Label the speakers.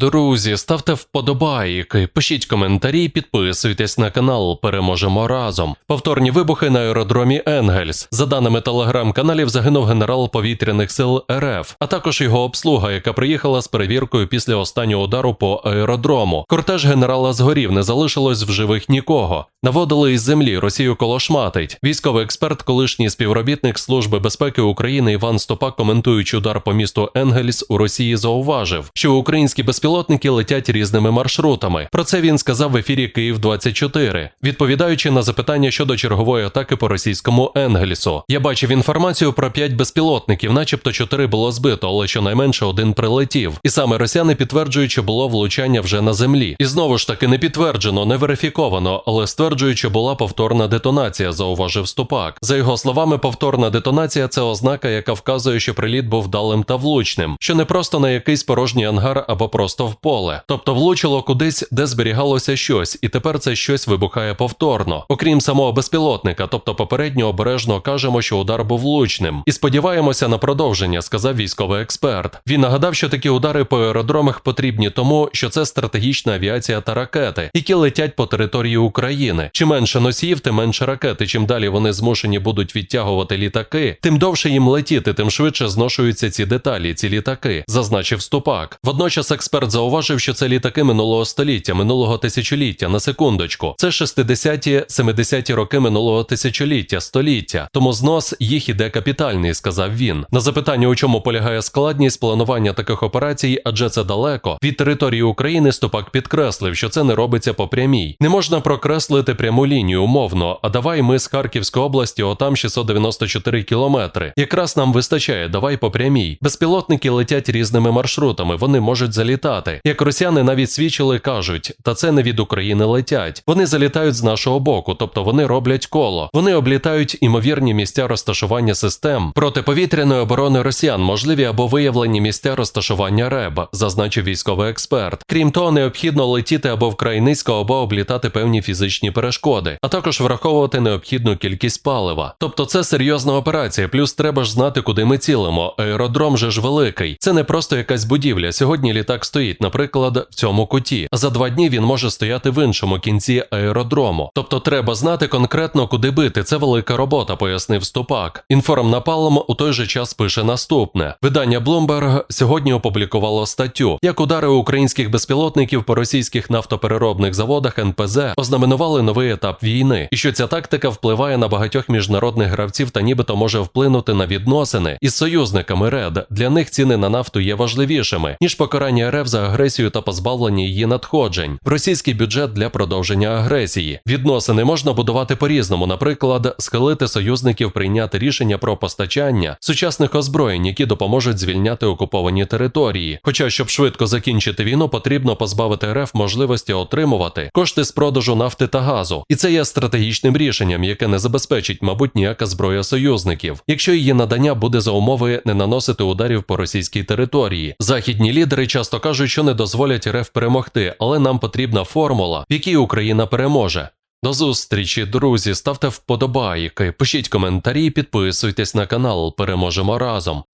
Speaker 1: Друзі, ставте вподобайки, пишіть коментарі, підписуйтесь на канал. Переможемо разом. Повторні вибухи на аеродромі Енгельс. За даними телеграм-каналів, загинув генерал повітряних сил РФ, а також його обслуга, яка приїхала з перевіркою після останнього удару по аеродрому. Кортеж генерала згорів, не залишилось в живих нікого. Наводили із землі, Росію колошматить. Військовий експерт, колишній співробітник Служби безпеки України Іван Стопак, коментуючи удар по місту Енгельс у Росії, зауважив, що українські безпілотники летять різними маршрутами. Про це він сказав в ефірі Київ 24 відповідаючи на запитання щодо чергової атаки по російському Енгельсу. Я бачив інформацію про 5 безпілотників, начебто 4 було збито, але щонайменше один прилетів. І саме росіяни підтверджують, що було влучання вже на землі. І знову ж таки не підтверджено, не верифіковано, але стверджують, що була повторна детонація, зауважив Ступак. За його словами, повторна детонація це ознака, яка вказує, що приліт був вдалим та влучним, що не просто на якийсь порожній ангар або просто в поле. Тобто влучило кудись, де зберігалося щось, і тепер це щось вибухає повторно. Окрім самого безпілотника, тобто попередньо обережно кажемо, що удар був влучним. І сподіваємося на продовження, сказав військовий експерт. Він нагадав, що такі удари по аеродромах потрібні тому, що це стратегічна авіація та ракети, які летять по території України. Чим менше носіїв, тим менше ракети. Чим далі вони змушені будуть відтягувати літаки, тим довше їм летіти, тим швидше зношуються ці деталі, ці літаки, зазначив Ступак. Водночас експерт зауважив, що це літаки минулого століття, минулого тисячоліття. На секундочку, це 60-ті, 70-ті роки минулого тисячоліття, століття. Тому знос їх іде капітальний, сказав він. На запитання, у чому полягає складність планування таких операцій, адже це далеко від території України. Ступак підкреслив, що це не робиться по прямій. Не можна прокреслити пряму лінію умовно. А давай ми з Харківської області, отам 694 кілометри. Якраз нам вистачає, давай по прямій. Безпілотники летять різними маршрутами, вони можуть залітати. Як росіяни навіть свідчили, кажуть, та це не від України летять. Вони залітають з нашого боку, тобто вони роблять коло. Вони облітають імовірні місця розташування систем протиповітряної оборони росіян, можливі або виявлені місця розташування РЕБ, зазначив військовий експерт. Крім того, необхідно летіти або вкрай низько, або облітати певні фізичні перешкоди, а також враховувати необхідну кількість палива. Тобто це серйозна операція. Плюс треба ж знати, куди ми цілимо. Аеродром же ж великий. Це не просто якась будівля. Сьогодні літак стоїть, наприклад, в цьому куті. А за два дні він може стояти в іншому кінці аеродрому. Тобто треба знати конкретно, куди бити. Це велика робота, пояснив Ступак. Інформнапалм у той же час пише наступне: видання Bloomberg сьогодні опублікувало статтю, як удари українських безпілотників по російських нафтопереробних заводах НПЗ ознаменували новий етап війни, і що ця тактика впливає на багатьох міжнародних гравців та нібито може вплинути на відносини із союзниками РЕД. Для них ціни на нафту є важливішими ніж покарання РФ за агресію та позбавлення її надходжень, російський бюджет для продовження агресії. Відносини можна будувати по-різному, наприклад, схилити союзників прийняти рішення про постачання сучасних озброєнь, які допоможуть звільняти окуповані території. Хоча, щоб швидко закінчити війну, потрібно позбавити РФ можливості отримувати кошти з продажу нафти та газу, і це є стратегічним рішенням, яке не забезпечить, мабуть, ніяка зброя союзників, якщо її надання буде за умови не наносити ударів по російській території. Західні лідери часто кажуть, що не дозволять РФ перемогти, але нам потрібна формула, в якій Україна переможе. До зустрічі, друзі. Ставте вподобайки, пишіть коментарі, підписуйтесь на канал. Переможемо разом.